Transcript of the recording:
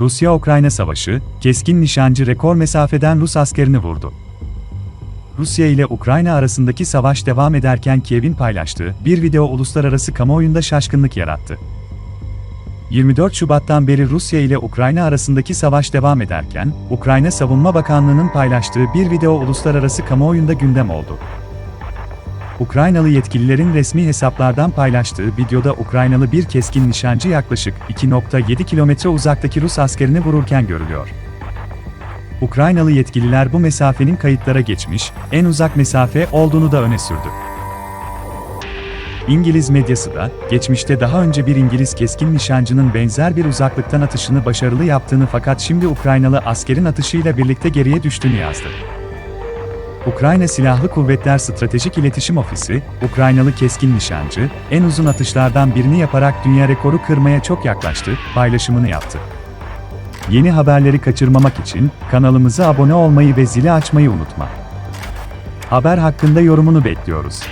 Rusya-Ukrayna savaşı, keskin nişancı rekor mesafeden Rus askerini vurdu. Rusya ile Ukrayna arasındaki savaş devam ederken Kiev'in paylaştığı bir video uluslararası kamuoyunda şaşkınlık yarattı. 24 Şubat'tan beri Rusya ile Ukrayna arasındaki savaş devam ederken, Ukrayna Savunma Bakanlığı'nın paylaştığı bir video uluslararası kamuoyunda gündem oldu. Ukraynalı yetkililerin resmi hesaplardan paylaştığı videoda Ukraynalı bir keskin nişancı yaklaşık 2.7 kilometre uzaktaki Rus askerini vururken görülüyor. Ukraynalı yetkililer bu mesafenin kayıtlara geçmiş, en uzak mesafe olduğunu da öne sürdü. İngiliz medyası da, geçmişte daha önce bir İngiliz keskin nişancının benzer bir uzaklıktan atışını başarılı yaptığını fakat şimdi Ukraynalı askerin atışıyla birlikte geriye düştüğünü yazdı. Ukrayna Silahlı Kuvvetler Stratejik İletişim Ofisi, Ukraynalı keskin nişancı, en uzun atışlardan birini yaparak dünya rekoru kırmaya çok yaklaştı, paylaşımını yaptı. Yeni haberleri kaçırmamak için kanalımıza abone olmayı ve zili açmayı unutma. Haber hakkında yorumunu bekliyoruz.